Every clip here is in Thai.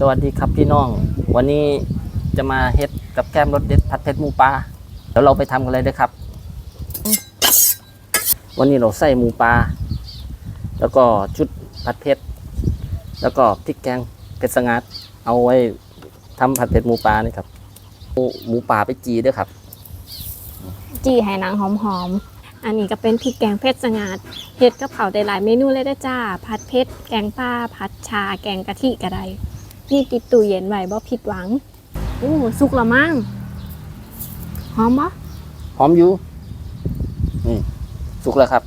สวัสดีครับพี่น้อง วันนี้จะมาเฮ็ดกับแก้มรสเด็ดผัดเผ็ดหมูปลาเดี๋ยวเราไปทำกันเลยเด้อครับ วันนี้เราใส่หมูปลาแล้วก็ชุดผัดเผ็ดแล้วก็พริกแกงเผ็ดสงัด เอาไว้ทำผัดเผ็ดหมูปลานี่ครับหมูปลาไปจีด้วยครับ จีให้หนังหอมๆอันนี้ก็เป็นพริกแกงเผ็ดสงัดเฮ็ดกับเผาได้หลายเมนูเลยได้จ้า ผัดเผ็ดแกงปลาผัดชา แกงกะทิก็ได้ นี่ติดตู้เย็นไว้บ่ผิดหวังโอ้สุกและมั้งหอมบ่หอมอยู่นี่สุกแล้วครับ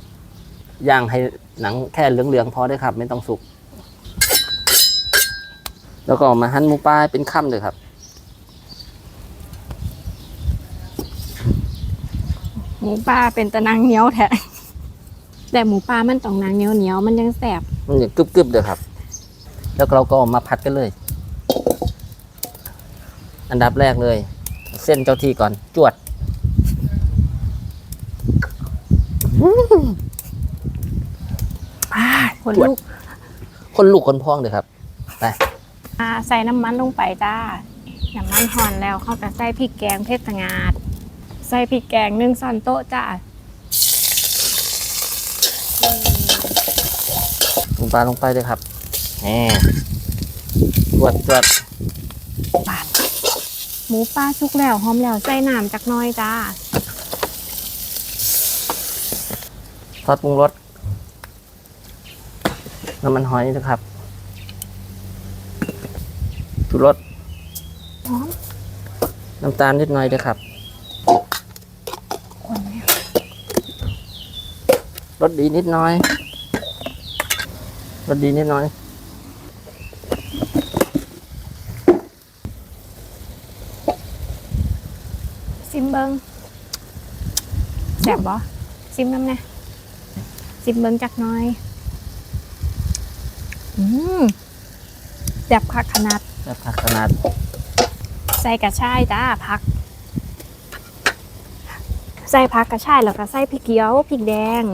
ย่างให้หนังแค่เหลืองๆพอได้ครับ ไม่ต้องสุก แล้วก็มาหั่นหมูปลาให้เป็นค่ำเลยครับหมูปลาเป็นตะนางเหนียวแท้แต่หมูปลามันต้องนางเหนียวเหนียวๆมันยังแสบมันอย่างกรึบๆเลยครับ แล้วเราก็เอามาผัดกันเลย อันดับแรกเลย เส้นเจ้าที่ก่อนจวด คนจวดลูกคนลูกคนพ้องเลยครับไปอ่าใส่น้ำมันลงไปจ้า น้ำมันหอนแล้วเข้ากับใส่พริกแกงเผ็ดสงัดใส่พริกแกงหนึ่งช้อนโต๊ะจ้าลงปลาลงไปเลยครับแหมจวดจวด หมูปลาสุกแล้วหอมแล้วใส่น้ำจักหน้อยจ้าทอดปรุงรสน้ำมันหอยนะครับชูรสหอมน้ำตาลนิดหน่อยด้วยครับคนเนี่ยรสดีนิดหน้อยรสดีนิดหน้อย ซิมเบิงแซ่บบ่ซิมน้ำเนี่ยซิมเบิงจักหน้อย อืมแซ่บคักขนาดแบบผักขนาด ใส่กระชายจ้าผัก ใส่ผักกระชายแล้วก็ใส่พริกเขียวพริกแดง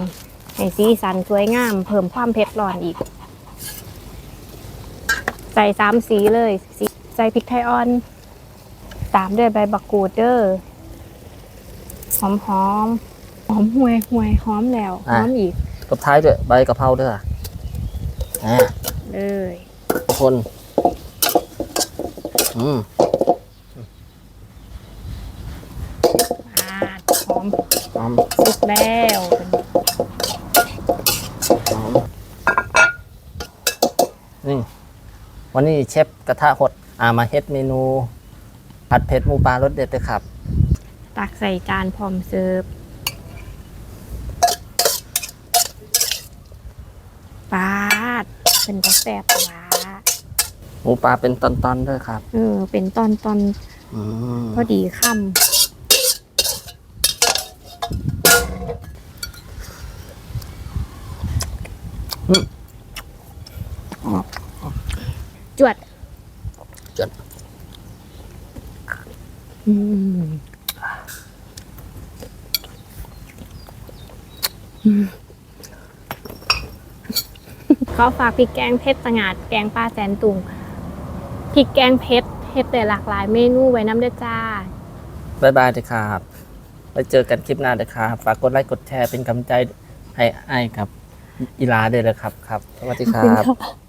ให้สีสันสวยงาม เพิ่มความเผ็ดร้อนอีก ใส่สามสีเลยสีใส่พริกไทยอ่อน ตามด้วยใบบักกูดเด้อ หอมหอมหอมห่วยห่วยหอมแล้วหอมอีกตบท้ายด้วยใบกะเพราด้วยอะอ่าเลยทุกคนอืมอ่าหอมหอมสุกแล้วเป็นหอมนี่วันนี้เชฟกระทะหดอามาเฮ็ดเมนูผัดเผ็ดหมูปลารสเด็ดเลยครับ ตักใส่จานพร้อมเสิร์ฟปาดเป็นกาแฟปลาหมูปลาเป็นตอนๆด้วยครับ เออ เป็นตอนตอนอืมพอดีคำจวดจดอืมอืม เขาฝากพริกแกงเพชรสงัดแกงปลาแสนตุงพริกแกงเพชรเฮ็ดได้หลากหลายเมนูไว้น้ำเด้อจ้า บายบายเลยครับไว้เจอกันคลิปหน้าเลยครับ ฝากกดไลค์กดแชร์เป็นกำลังใจให้ไอ้ายครับอีลาด้วยนะครับครับ สวัสดีครับขอบคุณค่ะ